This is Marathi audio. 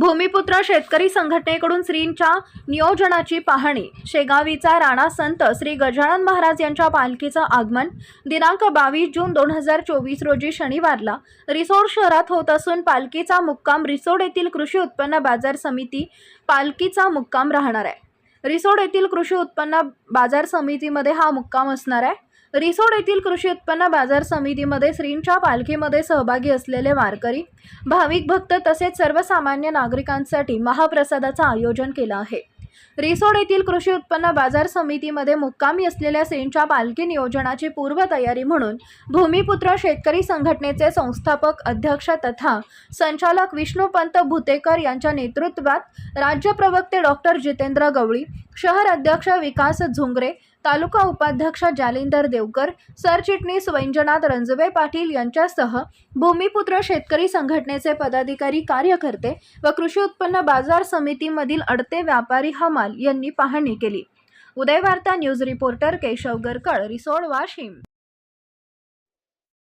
भूमिपुत्र शेतकरी संघटनेकडून श्रींच्या नियोजनाची पाहणी. शेगावीचा राणा संत श्री गजानन महाराज यांच्या पालखीचं आगमन दिनांक बावीस जून दोन हजार चोवीस रोजी शनिवारला. रिसोड शहरात होत असून पालखीचा मुक्काम रिसोड येथील कृषी उत्पन्न बाजार समिती पालखीचा मुक्काम राहणार आहे. रिसोड येथील कृषी उत्पन्न बाजार समितीमध्ये हा मुक्काम असणार आहे. रिसोड येथील कृषी उत्पन्न बाजार समितीमध्ये श्रींच्या पालखीमध्ये सहभागी असलेले वारकरी भाविक भक्त तसेच सर्वसामान्य नागरिकांसाठी महाप्रसादाचं आयोजन केलं आहे. रिसोड येथील कृषी उत्पन्न बाजार समितीमध्ये मुक्कामी असलेल्या श्रींच्या पालखी नियोजनाची पूर्वतयारी म्हणून भूमिपुत्र शेतकरी संघटनेचे संस्थापक अध्यक्ष तथा संचालक विष्णुपंत भुतेकर यांच्या नेतृत्वात राज्य प्रवक्ते डॉक्टर जितेंद्र गवळी शहर अध्यक्ष विकास झुंगरे तालुका उपाध्यक्ष जालिंदर देवकर सरचिटणीस वैंजनाथ रंजबे पाटील यांच्यासह भूमिपुत्र शेतकरी संघटनेचे पदाधिकारी कार्यकर्ते व कृषी उत्पन्न बाजार समितीमधील अडते व्यापारी हमाल यांनी पाहणी केली. Udayvarta news reporter Keshav Garkal Risod Washim.